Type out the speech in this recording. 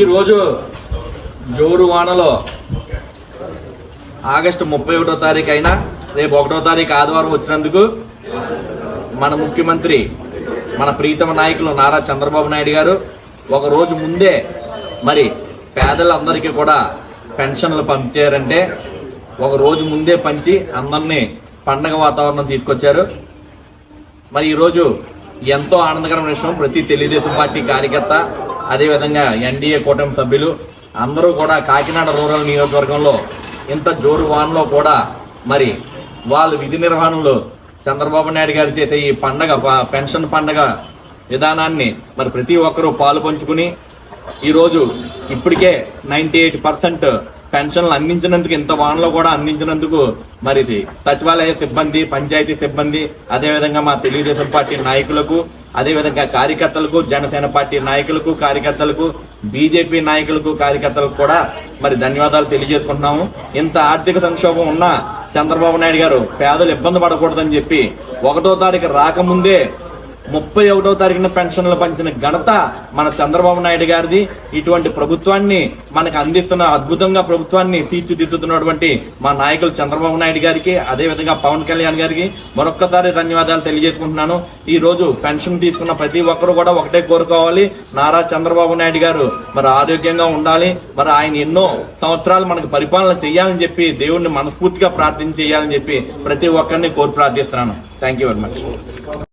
ఈరోజు జోరు వానలో ఆగస్టు ముప్పై ఒకటో తారీఖు అయినా రేపు ఒకటో తారీఖు ఆదివారం వచ్చినందుకు మన ముఖ్యమంత్రి మన ప్రీతమ నాయకులు నారా చంద్రబాబు నాయుడు గారు ఒక రోజు ముందే మరి పేదలందరికీ కూడా పెన్షన్లు పంచారంటే ఒక రోజు ముందే పంచి అందరినీ పండగ వాతావరణం తీసుకొచ్చారు. మరి ఈరోజు ఎంతో ఆనందకరమైన విషయం ప్రతి తెలుగుదేశం పార్టీ కార్యకర్త అదేవిధంగా ఎన్డీఏ కూటమి సభ్యులు అందరూ కూడా కాకినాడ రూరల్ నియోజకవర్గంలో ఇంత జోరు వానలో కూడా మరి వాళ్ళు విధి నిర్వహణలో చంద్రబాబు నాయుడు గారు చేసే ఈ పండగ పెన్షన్ పండగ విధానాన్ని మరి ప్రతి ఒక్కరూ పాలు పంచుకుని ఈరోజు ఇప్పటికే నైంటీ ఎయిట్ పర్సెంట్ పెన్షన్లు అందించినందుకు ఇంత వానలో కూడా అందించినందుకు మరి ఇది సచివాలయ సిబ్బంది పంచాయతీ సిబ్బంది అదేవిధంగా మా తెలుగుదేశం పార్టీ నాయకులకు అదేవిధంగా కార్యకర్తలకు జనసేన పార్టీ నాయకులకు కార్యకర్తలకు బీజేపీ నాయకులకు కార్యకర్తలకు కూడా మరి ధన్యవాదాలు తెలియజేసుకుంటున్నాము. ఇంత ఆర్థిక సంక్షోభం ఉన్నా చంద్రబాబు నాయుడు గారు పేదలు ఇబ్బంది పడకూడదని చెప్పి ఒకటో తారీఖు రాకముందే ముప్పై ఒకటో తారీఖున పెన్షన్లు పంచిన ఘనత మన చంద్రబాబు నాయుడు గారిది. ఇటువంటి ప్రభుత్వాన్ని మనకు అందిస్తున్న అద్భుతంగా ప్రభుత్వాన్ని తీర్చిదిద్దుతున్నటువంటి మా నాయకులు చంద్రబాబు నాయుడు గారికి అదే విధంగా పవన్ కళ్యాణ్ గారికి మరొక్కసారి ధన్యవాదాలు తెలియజేసుకుంటున్నాను. ఈ రోజు పెన్షన్ తీసుకున్న ప్రతి ఒక్కరు కూడా ఒకటే కోరుకోవాలి. నారా చంద్రబాబు నాయుడు గారు మరి ఆరోగ్యంగా ఉండాలి. మరి ఆయన ఎన్నో సంవత్సరాలు మనకు పరిపాలన చేయాలని చెప్పి దేవుణ్ణి మనస్ఫూర్తిగా ప్రార్థన చేయాలని చెప్పి ప్రతి ఒక్కరిని కోరి ప్రార్థిస్తున్నాను. Thank you very much